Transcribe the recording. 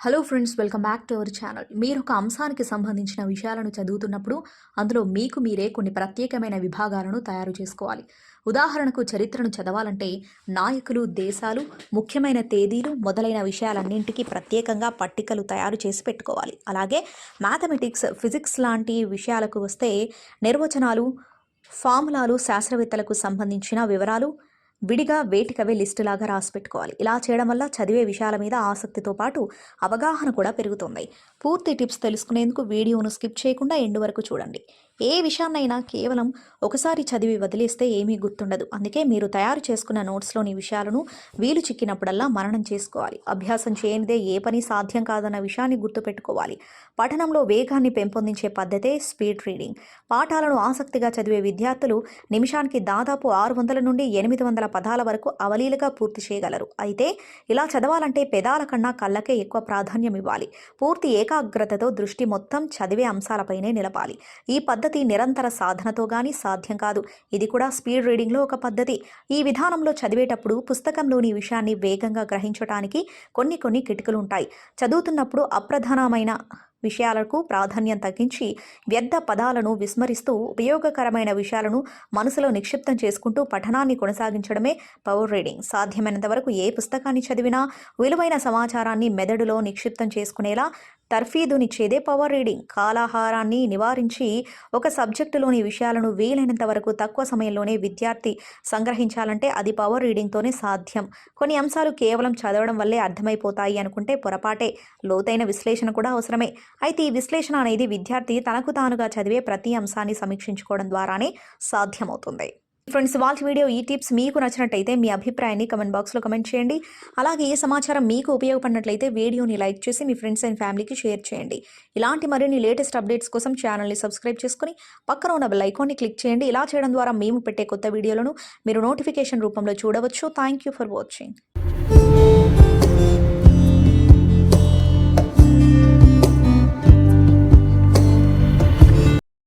Hello friends welcome back to our channel మీరు ఒక అంశానికి సంబంధించిన విషయాలను చదువుతున్నప్పుడు అందులో మీకు మీరే కొన్ని ప్రత్యేకమైన విభాగాలను తయారు చేసుకోవాలి. ఉదాహరణకు చరిత్రను చదవాలంటే నాయకులు దేశాలు ముఖ్యమైన తేదీలు మొదలైన విషయాలన్నింటికీ ప్రత్యేకంగా పట్టికలు తయారు చేసి పెట్టుకోవాలి. అలాగే మ్యాథమెటిక్స్ ఫిజిక్స్ లాంటి విషయాలకు వస్తే నిర్వచనాలు ఫార్ములాలు శాస్త్రవేత్తలకు సంబంధించిన వివరాలు విడిగా వేటికవే లిస్టులాగా రాసి పెట్టుకోవాలి ఇలా చేయడం వల్ల చదివే విషయాల మీద ఆసక్తితో పాటు అవగాహన కూడా పెరుగుతుంది. పూర్తి టిప్స్ తెలుసుకునేందుకు వీడియోను స్కిప్ చేయకుండా ఎండు వరకు చూడండి. ఏ విషయాన్నైనా కేవలం ఒకసారి చదివి వదిలేస్తే ఏమీ గుర్తుండదు. అందుకే మీరు తయారు చేసుకున్న నోట్స్లోని విషయాలను వీలు చిక్కినప్పుడల్లా మననం చేసుకోవాలి. అభ్యాసం చేయనిదే ఏ పని సాధ్యం కాదన్న విషయాన్ని గుర్తుపెట్టుకోవాలి. పఠనంలో వేగాన్ని పెంపొందించే పద్ధతే స్పీడ్ రీడింగ్. పాఠాలను ఆసక్తిగా చదివే విద్యార్థులు నిమిషానికి దాదాపు ఆరు వందల నుండి ఎనిమిది వందల పదాల వరకు అవలీలగా పూర్తి చేయగలరు. అయితే ఇలా చదవాలంటే పెదాల కన్నా కళ్ళకే ఎక్కువ ప్రాధాన్యం ఇవ్వాలి. పూర్తి ఏకాగ్రతతో దృష్టి మొత్తం చదివే అంశాలపైనే నిలపాలి. ఈ పద్ధతి నిరంతర సాధనతో గాని సాధ్యం కాదు. ఇది కూడా స్పీడ్ రీడింగ్లో ఒక పద్ధతి. ఈ విధానంలో చదివేటప్పుడు పుస్తకంలోని విషయాన్ని వేగంగా గ్రహించడానికి కొన్ని కొన్ని కిటుకులు ఉంటాయి చదువుతున్నప్పుడు అప్రధానమైన విషయాలకు ప్రాధాన్యం తగ్గించి వ్యర్థ పదాలను విస్మరిస్తూ ఉపయోగకరమైన విషయాలను మనసులో నిక్షిప్తం చేసుకుంటూ పఠనాన్ని కొనసాగించడమే పవర్ రీడింగ్. సాధ్యమైనంత వరకు ఏ పుస్తకాన్ని చదివినా విలువైన సమాచారాన్ని మెదడులో నిక్షిప్తం చేసుకునేలా తర్ఫీదునిచ్చేదే పవర్ రీడింగ్ కాలాహారాన్ని నివారించి ఒక సబ్జెక్టులోని విషయాలను వీలైనంత వరకు తక్కువ సమయంలోనే విద్యార్థి సంగ్రహించాలంటే అది పవర్ రీడింగ్తోనే సాధ్యం. కొన్ని అంశాలు కేవలం చదవడం వల్లే అర్థమైపోతాయి అనుకుంటే పొరపాటే. లోతైన విశ్లేషణ కూడా అవసరమే. అయితే ఈ విశ్లేషణ అనేది విద్యార్థి తనకు తానుగా చదివే ప్రతి అంశాన్ని సమీక్షించుకోవడం ద్వారానే సాధ్యమవుతుంది. ఫ్రెండ్స్ వాళ్ళ వీడియో ఈ టిప్స్ మీకు నచ్చినట్టయితే మీ అభిప్రాయాన్ని కమెంట్ బాక్స్లో కమెంట్ చేయండి. అలాగే ఏ సమాచారం మీకు ఉపయోగపడినట్లయితే వీడియోని లైక్ చేసి మీ ఫ్రెండ్స్ అండ్ ఫ్యామిలీకి షేర్ చేయండి. ఇలాంటి మరిన్ని లేటెస్ట్ అప్డేట్స్ కోసం ఛానల్ని సబ్స్క్రైబ్ చేసుకుని పక్కన ఉన్న బెల్ ఐకాన్ని క్లిక్ చేయండి. ఇలా చేయడం ద్వారా మేము పెట్టే కొత్త వీడియోలను మీరు నోటిఫికేషన్ రూపంలో చూడవచ్చు. Thank you for watching.